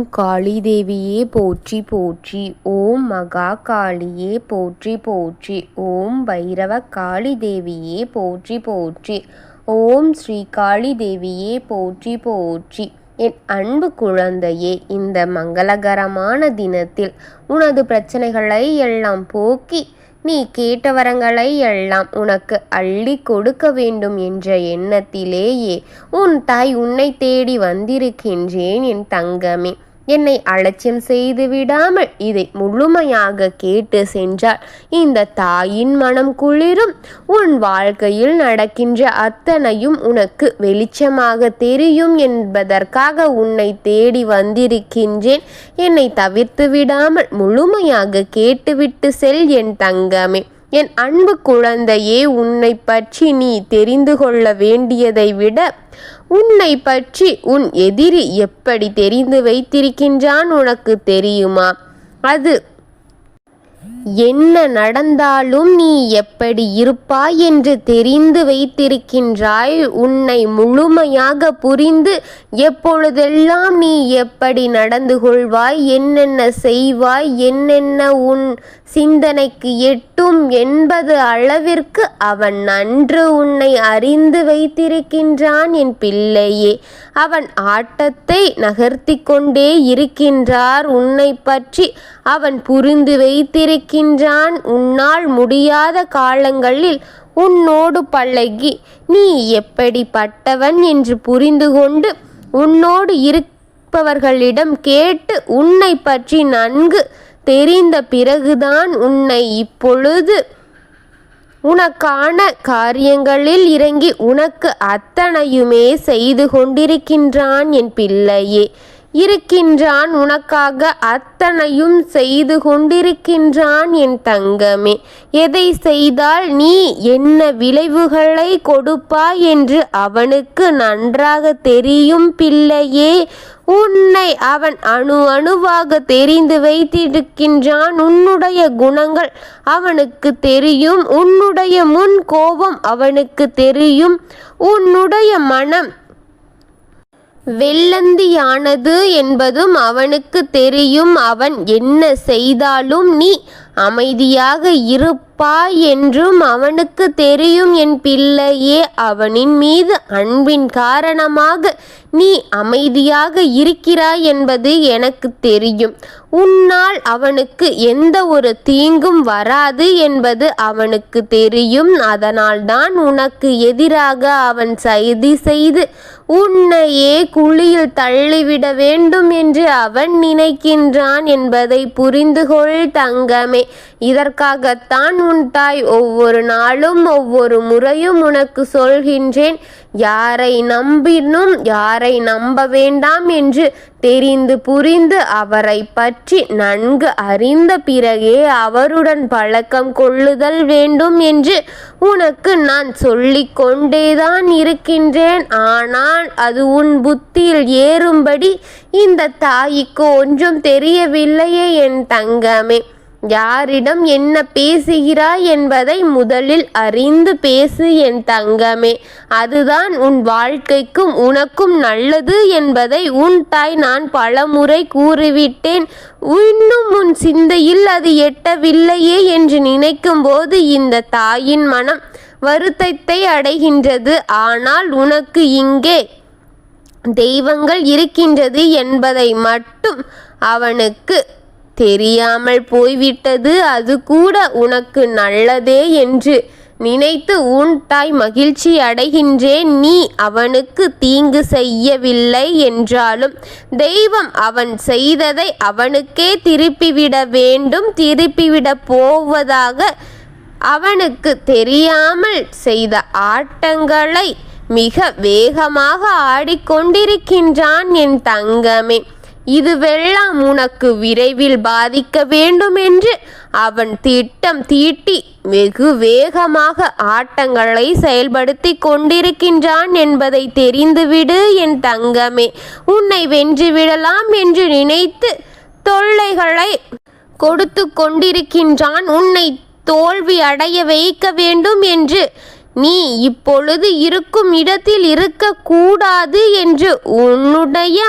ஓம் காளி தேவியே போற்றி போற்றி. ஓம் மகா காளியே போற்றி போற்றி. ஓம் பைரவ காளி தேவியே போற்றி போற்றி. ஓம் ஸ்ரீ காளி தேவியே போற்றி போற்றி. என் அன்பு குழந்தையே இந்த மங்களகரமான தினத்தில் உனது பிரச்சனைகளை எல்லாம் போக்கி நீ கேட்ட வரங்களை எல்லாம் உனக்கு அள்ளி கொடுக்க வேண்டும் என்ற எண்ணத்திலேயே உன் தாய் உன்னை தேடி வந்திருக்கின்றேன் என் தங்கமே. என்னை அலட்சியம் செய்து விடாமல் இதை முழுமையாக கேட்டு சென்றால் இந்த தாயின் மனம் குளிரும். உன் வாழ்க்கையில் நடக்கின்ற அத்தனையும் உனக்கு வெளிச்சமாக தெரியும் என்பதற்காக உன்னை தேடி வந்திருக்கின்றேன். என்னை தவிர்த்து விடாமல் முழுமையாக கேட்டுவிட்டு செல் என் தங்கமே. என் அன்பு குழந்தையே உன்னை பற்றி நீ தெரிந்து கொள்ள வேண்டியதை விட உன்னை பற்றி உன் எதிரி எப்படி தெரிந்து வைத்திருக்கின்றான் உனக்கு தெரியுமா? அது என்ன நடந்தாலும் நீ எப்படி இருப்பாய் என்று தெரிந்து வைத்திருக்கின்றாய்? உன்னை முழுமையாக புரிந்து எப்பொழுதெல்லாம் நீ எப்படி நடந்து கொள்வாய்? என்னென்ன செய்வாய்? என்னென்ன உன் சிந்தனைக்கு எட்டும் என்பது அளவிற்கு அவன் நன்று உன்னை அறிந்து வைத்திருக்கின்றான் என் பிள்ளையே. அவன் ஆட்டத்தை நகர்த்தி கொண்டே இருக்கின்றார். உன்னை பற்றி அவன் புரிந்து வைத்திருக்கின்றான். உன்னால் முடியாத காலங்களில் உன்னோடு பழகி நீ எப்படிப்பட்டவன் என்று புரிந்து கொண்டு உன்னோடு இருப்பவர்களிடம் கேட்டு உன்னை பற்றி நன்கு தெரிந்த பிறகுதான் உன்னை இப்பொழுது உனக்கான காரியங்களில் இறங்கி உனக்கு அத்தனையுமே செய்து கொண்டிருக்கின்றான் என் பிள்ளையே. இருக்கின்றான் உனக்காக அத்தனையும் செய்து கொண்டிருக்கின்றான் என் தங்கமே. எதை செய்தால் நீ என்ன விளைவுகளை கொடுப்பாய் என்று அவனுக்கு நன்றாக தெரியும் பிள்ளையே. உன்னை அவன் அணு அணுவாக தெரிந்து வைத்திருக்கின்றான். உன்னுடைய குணங்கள் அவனுக்கு தெரியும். உன்னுடைய முன் கோபம் அவனுக்கு தெரியும். உன்னுடைய மனம் வெள்ளந்தியானது என்பதும் அவனுக்கு தெரியும். அவன் என்ன செய்தாலும் நீ அமைதியாக இருப்பாய் என்றும் அவனுக்கு தெரியும் என் பிள்ளையே. அவனின் மீது அன்பின் காரணமாக நீ அமைதியாக இருக்கிறாய் என்பது எனக்கு தெரியும். உன்னால் அவனுக்கு எந்த ஒரு தீங்கும் வராது என்பது அவனுக்கு தெரியும். அதனால்தான் உனக்கு எதிராக அவன் சைதி செய்து உன்னையே குழியில் தள்ளிவிட வேண்டும் என்று அவன் நினைக்கின்றான் என்பதை புரிந்து கொள் தங்கமே. இதற்காகத்தான் உன் தாய் ஒவ்வொரு நாளும் ஒவ்வொரு முறையும் உனக்கு சொல்கின்றேன். யாரை நம்பினும் யாரை நம்ப வேண்டாம் என்று தெரிந்து புரிந்து அவரை பற்றி நன்கு அறிந்த பிறகே அவருடன் பழக்கம் கொள்ளுதல் வேண்டும் என்று உனக்கு நான் சொல்லிக் கொண்டேதான் இருக்கின்றேன். ஆனால் அது உன் புத்தியில் ஏறும்படி இந்த தாய்க்கு ஒன்றும் தெரியவில்லையே என் தங்கமே. யாரிடம் என்ன பேசுகிறாய் என்பதை முதலில் அறிந்து பேசு என் தங்கமே. அதுதான் உன் வாழ்க்கைக்கும் உனக்கும் நல்லது என்பதை உன் தாய் நான் பலமுறை கூறிவிட்டேன். இன்னும் உன் சிந்தையில் அது எட்டவில்லையே என்று நினைக்கும் போது இந்த தாயின் மனம் வருத்தத்தை அடைகின்றது. ஆனால் உனக்கு இங்கே தெய்வங்கள் இருக்கின்றது என்பதை மட்டும் அவனுக்கு தெரியாமல் போய்விட்டது அது கூட உனக்கு நல்லதே என்று நினைத்து உன் தாய் மகிழ்ச்சி அடைகின்றேன். நீ அவனுக்கு தீங்கு செய்யவில்லை என்றாலும் தெய்வம் அவன் செய்ததை அவனுக்கே திருப்பிவிட வேண்டும். திருப்பிவிட போவதாக அவனுக்கு தெரியாமல் செய்த ஆட்டங்களை மிக வேகமாக ஆடிக்கொண்டிருக்கின்றான் என் தங்கமே. இதுவெல்லாம் உனக்கு விரைவில் பாதிக்க வேண்டுமென்று அவன் திட்டம் தீட்டி வெகு வேகமாக ஆட்டங்களை செயல்படுத்தி கொண்டிருக்கின்றான் என்பதை தெரிந்துவிடு என் தங்கமே. உன்னை வென்றுவிடலாம் என்று நினைத்து தொல்லைகளை கொடுத்து கொண்டிருக்கின்றான். உன்னை தோல்வி அடைய வைக்க வேண்டும் என்று நீ இப்பொழுது இருக்கும் இடத்தில் இருக்கக்கூடாது என்று உன்னுடைய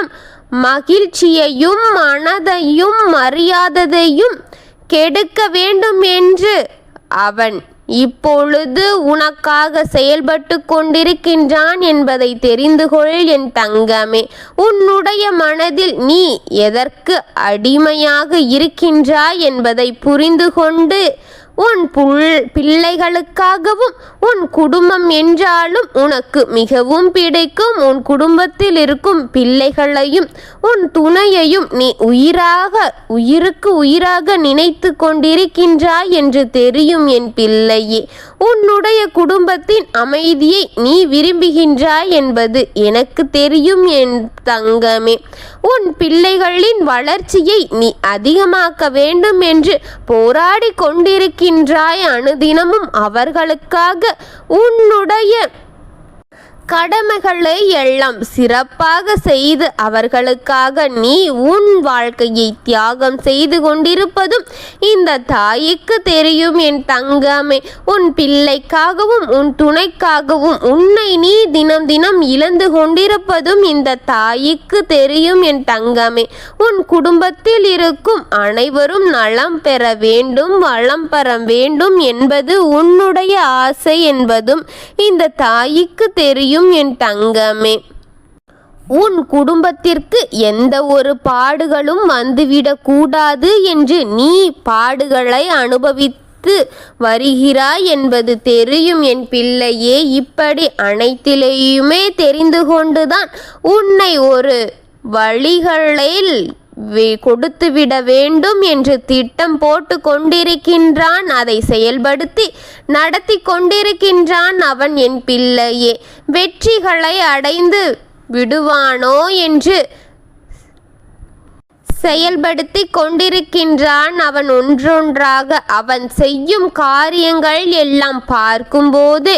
மகிழ்ச்சியையும் மனதையும் மரியாதையையும் கெடுக்க வேண்டும் என்று அவன் இப்பொழுது உனக்காக செயல்பட்டு கொண்டிருக்கின்றான் என்பதை தெரிந்து கொள் என் தங்கமே. உன்னுடைய மனதில் நீ எதற்கு அடிமையாக இருக்கின்றாய் என்பதை புரிந்து கொண்டு உன் புல் பிள்ளைகளுக்காகவும் உன் குடும்பம் என்றாலும் உனக்கு மிகவும் பிடிக்கும். உன் குடும்பத்தில் இருக்கும் பிள்ளைகளையும் உன் துணையையும் நீ உயிராக உயிருக்கு உயிராக நினைத்து கொண்டிருக்கின்றாய் என்று தெரியும் என் பிள்ளையே. உன்னுடைய குடும்பத்தின் அமைதியை நீ விரும்புகின்றாய் என்பது எனக்கு தெரியும் என் தங்கமே. உன் பிள்ளைகளின் வளர்ச்சியை நீ அதிகமாக்க வேண்டும் என்று போராடி கொண்டிருக்கின்றாய். அனுதினமும் அவர்களுக்காக உன்னுடைய கடமைகளை எல்லாம் சிறப்பாக செய்து அவர்களுக்காக நீ உன் வாழ்க்கையை தியாகம் செய்து கொண்டிருப்பதும் இந்த தாய்க்கு தெரியும். என் தங்கமே உன் பிள்ளைக்காகவும் உன் துணைக்காகவும் உன்னை நீ தினம் தினம் இழந்து கொண்டிருப்பதும் இந்த தாய்க்கு தெரியும். என் தங்கமே உன் குடும்பத்தில் இருக்கும் அனைவரும் நலம் பெற வேண்டும் வளம் பெற வேண்டும் என்பது உன்னுடைய ஆசை என்பதும் இந்த தாய்க்கு தெரியும். என் தங்கமே. உன் குடும்பத்திற்கு எந்த ஒரு பாடுகளும் வந்துவிடக்கூடாது என்று நீ பாடுகளை அனுபவித்து வருகிறாய் என்பது தெரியும். என் பிள்ளையே இப்படி அனைத்திலேயுமே தெரிந்து கொண்டுதான் உன்னை ஒரு வழிகளில் கொடுத்துவிட வேண்டும் என்று திட்டம் போட்டு கொண்டிருக்கின்றான். அதை செயல்படுத்தி நடத்தி கொண்டிருக்கின்றான் அவன் என் பிள்ளையே. வெற்றிகளை அடைந்து விடுவானோ என்று செயல்படுத்தி கொண்டிருக்கின்றான் அவன் ஒன்றொன்றாக. அவன் செய்யும் காரியங்கள் எல்லாம் பார்க்கும்போது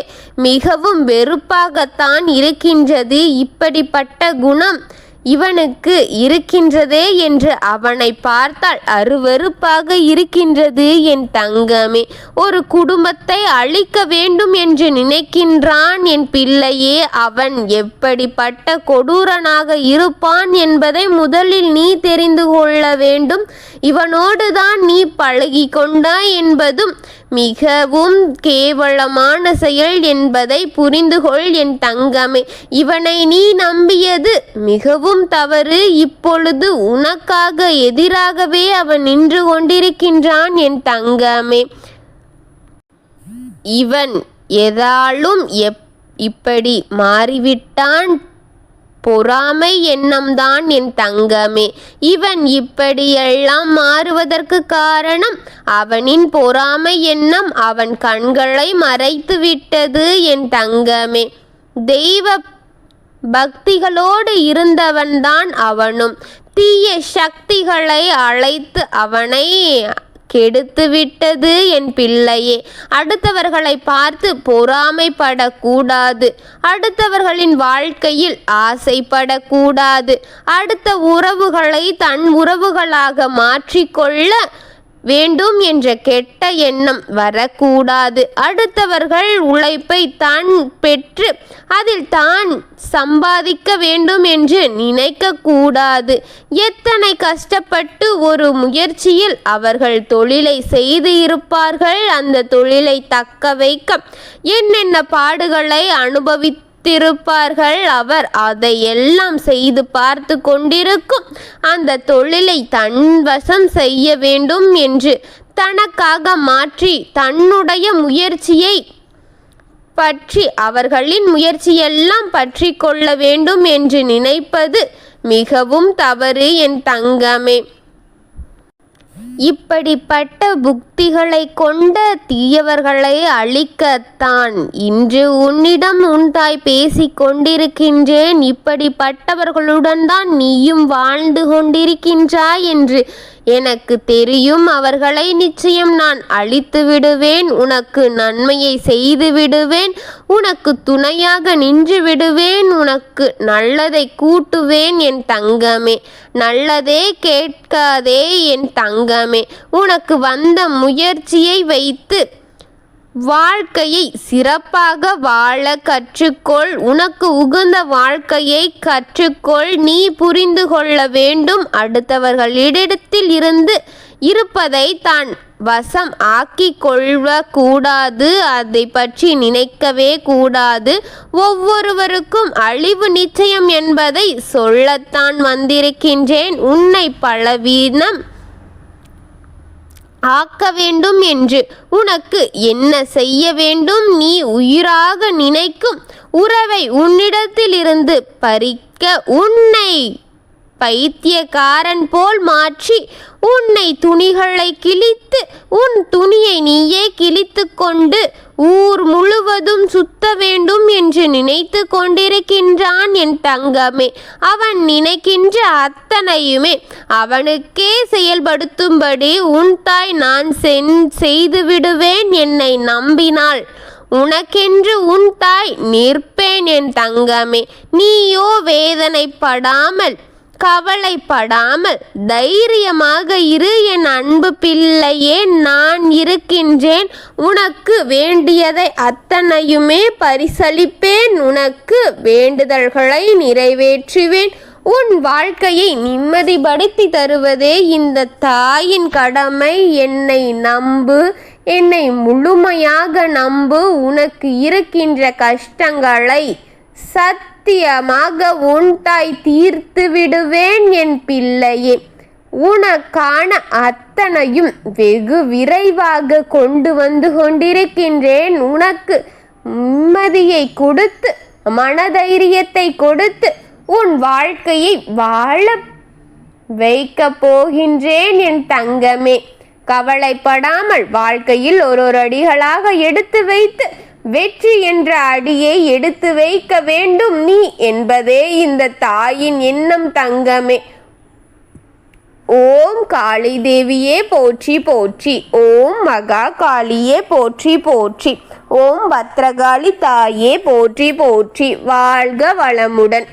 மிகவும் வெறுப்பாகத்தான் இருக்கின்றது. இப்படிப்பட்ட குணம் இவனுக்கு இருக்கின்றதே என்று அவனை பார்த்தால் அருவருப்பாக இருக்கின்றது என் தங்கமே. ஒரு குடும்பத்தை அழிக்க வேண்டும் என்று நினைக்கின்றான் என் பிள்ளையே. அவன் எப்படிப்பட்ட கொடூரனாக இருப்பான் என்பதை முதலில் நீ தெரிந்து கொள்ள வேண்டும். இவனோடு தான் நீ பழகி கொண்டாய் என்பதும் மிகவும் கேவலமான செயல் என்பதை புரிந்துகொள் என் தங்கமே. இவனை நீ நம்பியது மிகவும் தவறு இப்பொழுது உனக்காக எதிராகவே அவன் நின்று கொண்டிருக்கின்றான் என் தங்கமே. இவன் எதாலும் எப் இப்படி மாறிவிட்டான். பொறாமை எண்ணம்தான் என் தங்கமே. இவன் இப்படியெல்லாம் மாறுவதற்கு காரணம் அவனின் பொறாமை எண்ணம் அவன் கண்களை மறைத்து விட்டது என் தங்கமே. தெய்வ பக்திகளோடு இருந்தவன்தான் அவனும். தீய சக்திகளை அழைத்து அவனை கெடுத்து விட்டது என் பிள்ளையே. அடுத்தவர்களை பார்த்து பொறாமைப்படக்கூடாது. அடுத்தவர்களின் வாழ்க்கையில் ஆசைப்படக்கூடாது. அடுத்த உறவுகளை தன் உறவுகளாக மாற்றிக்கொள்ள வேண்டும் என்ற கெட்ட எண்ணம் வரக்கூடாது. அடுத்தவர்கள் உழைப்பை தான் பெற்று அதில் தான் சம்பாதிக்க வேண்டும் என்று நினைக்கக்கூடாது. எத்தனை கஷ்டப்பட்டு ஒரு முயற்சியில் அவர்கள் தொழிலை செய்து இருப்பார்கள்? அந்த தொழிலை தக்க வைக்க என்னென்ன பாடுகளை அனுபவித்து திருப்பார்கள் அவர். அதையெல்லாம் செய்து பார்த்து கொண்டிருக்கும் அந்த தொழிலை தன்வசம் செய்ய வேண்டும் என்று தனக்காக மாற்றி தன்னுடைய முயற்சியை பற்றி அவர்களின் முயற்சியெல்லாம் பற்றி கொள்ள வேண்டும் என்று நினைப்பது மிகவும் தவறு என் தங்கமே. இப்படிப்பட்ட புக்திகளை கொண்ட தீயவர்களை அழிக்கத்தான் இன்று உன்னிடம் உன் தாய் பேசிக் கொண்டிருக்கின்றேன். இப்படிப்பட்டவர்களுடன் தான் நீயும் வாழ்ந்து கொண்டிருக்கின்றாய் என்று எனக்கு தெரியும் அவர்களை நிச்சயம் நான் அழித்து விடுவேன். உனக்கு நன்மையை செய்து விடுவேன். உனக்கு துணையாக நின்று விடுவேன். உனக்கு நல்லதை கூட்டுவேன் என் தங்கமே. நல்லதே கேட்காதே என் தங்கமே. உனக்கு வந்த முயற்சியை வைத்து வாழ்க்கையை சிறப்பாக வாழ கற்றுக்கொள். உனக்கு உகந்த வாழ்க்கையை கற்றுக்கொள். நீ புரிந்து கொள்ள வேண்டும். அடுத்தவர்களிடத்தில் இருந்து இருப்பதை தான் வசம் ஆக்கி கொள்ள கூடாது அதை பற்றி நினைக்கவே கூடாது. ஒவ்வொருவருக்கும் அழிவு நிச்சயம் என்பதை சொல்லத்தான் வந்திருக்கின்றேன். உன்னை பலவீனம் ஆக்க வேண்டும் என்று. உனக்கு என்ன செய்ய வேண்டும்? நீ உயிராக நினைக்கும் உறவை உன்னிடத்திலிருந்து பறிக்க உன்னை பைத்தியக்காரன் போல் மாற்றி உன்னை துணிகளை கிழித்து உன் துணியை நீயே கிழித்து கொண்டு ஊர் முழுவதும் சுத்த வேண்டும் என்று நினைத்து கொண்டிருக்கின்றான் என் தங்கமே. அவன் நினைக்கின்ற அத்தனையுமே அவனுக்கே செயல்படுத்தும்படி உன் தாய் நான் சென் செய்து விடுவேன் என்னை நம்பினாள் உனக்கென்று உன் தாய் நிற்பேன் என் தங்கமே. நீயோ வேதனைப்படாமல் கவலைப்படாமல் தைரியமாக இரு என் அன்பு பிள்ளையே நான் இருக்கின்றேன். உனக்கு வேண்டியதை அத்தனையுமே பரிசளிப்பேன். உனக்கு வேண்டுதல்களை நிறைவேற்றுவேன். உன் வாழ்க்கையை நிம்மதிப்படுத்தி தருவதே இந்த தாயின் கடமை. என்னை நம்பு. என்னை முழுமையாக நம்பு. உனக்கு இருக்கின்ற கஷ்டங்களை சத் சத்தியமாக உன் தாய் தீர்த்து விடுவேன் என் பிள்ளையே. உனக்கான அத்தனையும் வெகு விரைவாக கொண்டு வந்து கொண்டிருக்கின்றேன். உனக்கு நிம்மதியை கொடுத்து மனதைரியத்தை கொடுத்து உன் வாழ்க்கையை வாழ வைக்க போகின்றேன் என் தங்கமே. கவலைப்படாமல் வாழ்க்கையில் ஒரு ஒரு அடிகளாக எடுத்து வைத்து வெற்றி என்ற அடியை எடுத்து வைக்க வேண்டும் நீ என்பதே இந்த தாயின் எண்ணம் தங்கமே. ஓம் காளி தேவியே போற்றி போற்றி ஓம் மகா காளியே போற்றி போற்றி ஓம் பத்ரகாளி தாயே போற்றி போற்றி வாழ்க வளமுடன்.